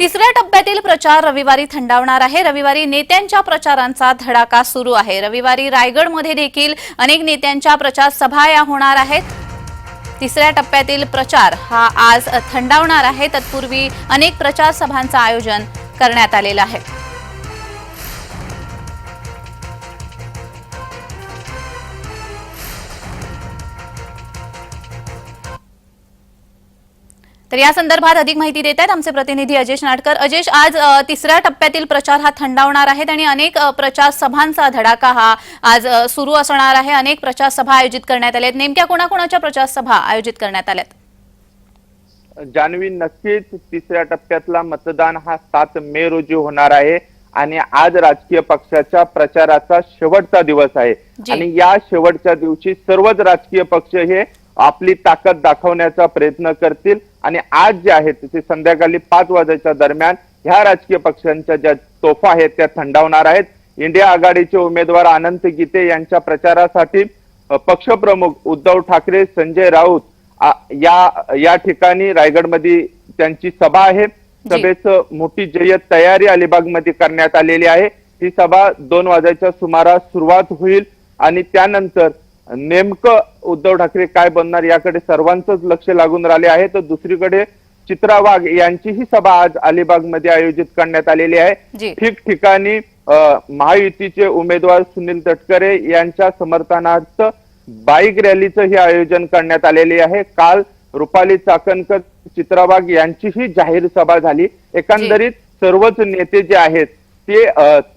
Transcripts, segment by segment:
तिसऱ्या टप्प्यातील प्रचार रविवारी थंडावणार आहे. रविवारी नेत्यांच्या प्रचारांचा धडाका सुरू आहे. रविवारी रायगडमध्ये देखील अनेक नेत्यांच्या प्रचार सभा या होणार आहेत. तिसऱ्या टप्प्यातील प्रचार हा आज थंडावणार आहे. तत्पूर्वी अनेक प्रचार सभांचं आयोजन करण्यात आलेलं आहे. तर या संदर्भात अधिक माहिती देत आहेत आमचे प्रतिनिधी अजेश नाटकर. अजेश आज तिसऱ्या टप्प्यातील प्रचार हा थंडावणार आहेत आणि अनेक प्रचार सभांचा धडाका हा आज सुरू असणार आहे. अनेक प्रचार सभा आयोजित करण्यात आल्या आहेत. नेमक्या कोणाकोणाच्या प्रचार सभा आयोजित करण्यात आल्यात जान्हवी नक्कीच तिसऱ्या टप्प्यातला मतदान हा सात मे रोजी होणार आहे आणि आज राजकीय पक्षाच्या प्रचाराचा शेवटचा दिवस आहे. आणि या शेवटच्या दिवशी सर्वच राजकीय पक्ष हे आपली ताकद दाखवण्याचा प्रयत्न करतील. आणि आज जे आहेत ते संध्याकाळी पाच वाजेच्या दरम्यान ह्या राजकीय पक्षांच्या ज्या तोफा आहेत त्या थंडावणार आहेत. इंडिया आघाडीचे उमेदवार अनंत गीते यांच्या प्रचारासाठी पक्षप्रमुख उद्धव ठाकरे संजय राऊत या या ठिकाणी रायगडमध्ये त्यांची सभा आहे. सभेचं मोठी जय्यत तयारी अलिबागमध्ये करण्यात आलेली आहे. ही सभा दोन वाजायच्या सुमारास सुरुवात होईल. आणि त्यानंतर नेमकं उद्धव ठाकरे काय बनणार याकडे सर्वांचंच लक्ष लागून राहिले आहे. तर दुसरीकडे चित्रा वाघ यांची ही सभा आज अलिबागमध्ये आयोजित करण्यात आलेली आहे. ठिकठिकाणी महायुतीचे उमेदवार सुनील तटकरे यांच्या समर्थनार्थ बाईक रॅलीचं हे आयोजन करण्यात आलेले आहे. काल रुपाली चाकणकर चित्राबाग यांचीही जाहीर सभा झाली. एकंदरीत सर्वच नेते जे आहेत ते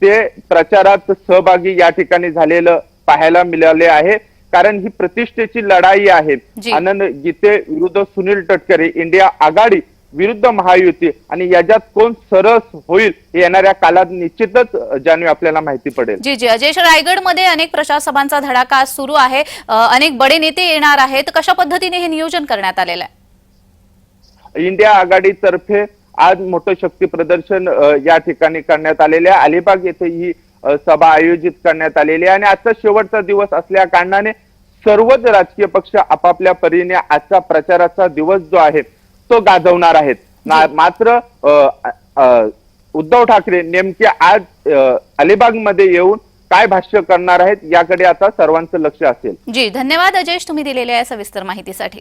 ते प्रचारात सहभागी या ठिकाणी झालेलं पाहायला मिळाले आहे. कारण ही प्रतिष्ठेची लढाई आहे. आनंद गीते विरुद्ध सुनील तटकरे इंडिया आघाडी विरुद्ध महायुती आणि याच्यात कोण सरस होईल हे येणाऱ्या काळात निश्चितच जाणवी आपल्याला माहिती पडेल. जी जी. अजेश रायगडमध्ये अनेक प्रचार सभांचा धडाका आज सुरू आहे. अनेक बडे नेते येणार आहेत. कशा पद्धतीने हे नियोजन करण्यात आलेलं आहे? इंडिया आघाडीतर्फे आज मोठं शक्ती प्रदर्शन या ठिकाणी करण्यात आलेले आहे. अलिबाग येथे ही सभा आयोजित करण्यात आलेली आहे. आणि आजचा शेवटचा दिवस असल्या कारणाने सर्वच राजकीय पक्ष आपापल्या परीने आजचा प्रचाराचा दिवस जो आहे तो गाजवणार आहेत. मात्र उद्धव ठाकरे नेमके आज अलिबागमध्ये येऊन काय भाष्य करणार आहेत याकडे आता सर्वांचं लक्ष असेल. जी धन्यवाद अजेश तुम्ही दिलेल्या या सविस्तर माहितीसाठी.